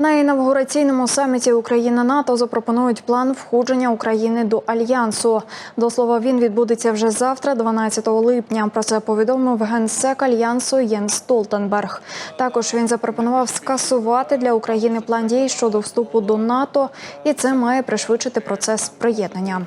На інавгураційному саміті Україна НАТО запропонують план входження України до альянсу. До слова, він відбудеться вже завтра, 12 липня. Про це повідомив генсек альянсу Єнс Столтенберг. Також він запропонував скасувати для України план дій щодо вступу до НАТО, і це має пришвидшити процес приєднання.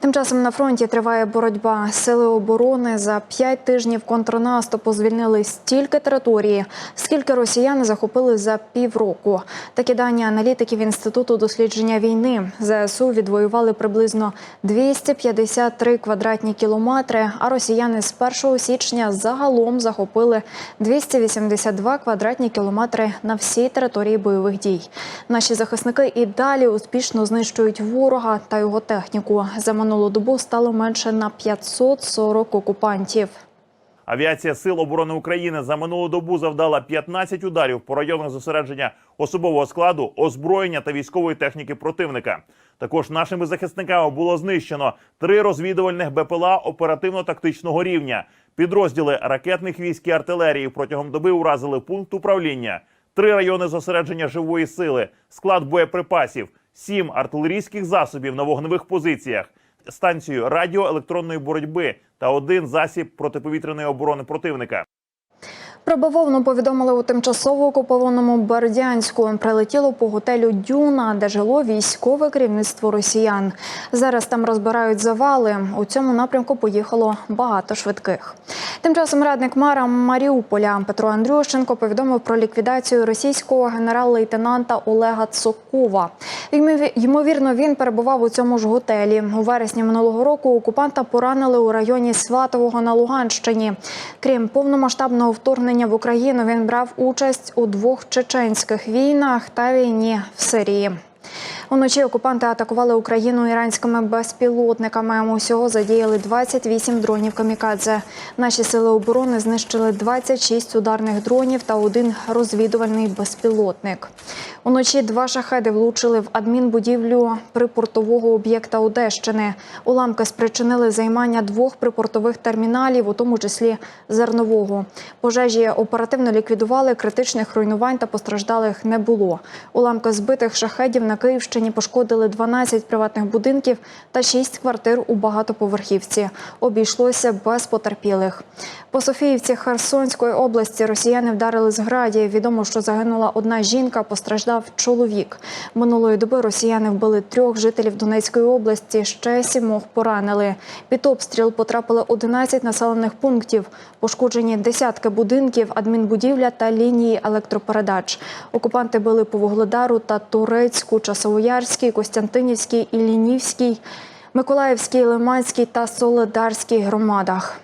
Тим часом на фронті триває боротьба. Сили оборони за п'ять тижнів контрнаступу звільнили стільки території, скільки росіяни захопили за півроку. Такі дані аналітиків інституту дослідження війни ЗСУ відвоювали приблизно 253 квадратні кілометри. А росіяни з 1 січня загалом захопили 282 квадратні кілометри на всій території бойових дій. Наші захисники і далі успішно знищують ворога та його техніку. За минулу добу стало менше на 540 окупантів. Авіація Сил оборони України за минулу добу завдала 15 ударів по районах зосередження особового складу, озброєння та військової техніки противника. Також нашими захисниками було знищено три розвідувальних БПЛА оперативно-тактичного рівня. Підрозділи ракетних військ і артилерії протягом доби уразили пункт управління, три райони зосередження живої сили, склад боєприпасів, сім артилерійських засобів на вогневих позиціях станцію радіоелектронної боротьби та один засіб протиповітряної оборони противника. Про бавовну повідомили у тимчасово окупованому Бердянську. Прилетіло по готелю Дюна, де жило військове керівництво росіян. Зараз там розбирають завали. У цьому напрямку поїхало багато швидких. Тим часом радник мера Маріуполя Петро Андрющенко повідомив про ліквідацію російського генерал-лейтенанта Олега Цокова. Ймовірно, він перебував у цьому ж готелі. У вересні минулого року окупанта поранили у районі Сватового на Луганщині. Крім повномасштабного вторгнення в Україну, він брав участь у двох чеченських війнах та війні в Сирії. Уночі окупанти атакували Україну іранськими безпілотниками. Усього задіяли 28 дронів камікадзе. Наші сили оборони знищили 26 ударних дронів та один розвідувальний безпілотник. Уночі два шахеди влучили в адмінбудівлю припортового об'єкта Одещини. Уламки спричинили займання двох припортових терміналів, у тому числі зернового. Пожежі оперативно ліквідували, критичних руйнувань та постраждалих не було. Уламки збитих шахедів на Київщині пошкодили 12 приватних будинків та 6 квартир у багатоповерхівці. Обійшлося без потерпілих. По Софіївці Херсонської області росіяни вдарили з градів. Відомо, що загинула одна жінка, постраждав чоловік. Минулої доби росіяни вбили трьох жителів Донецької області, ще сімох поранили. Під обстріл потрапили 11 населених пунктів. Пошкоджені десятки будинків, адмінбудівля та лінії електропередач. Окупанти били по Вугледару та Турецьку, Часовоярській, Костянтинівській, Іллінівській, Миколаївській, Лиманській та Солидарській громадах.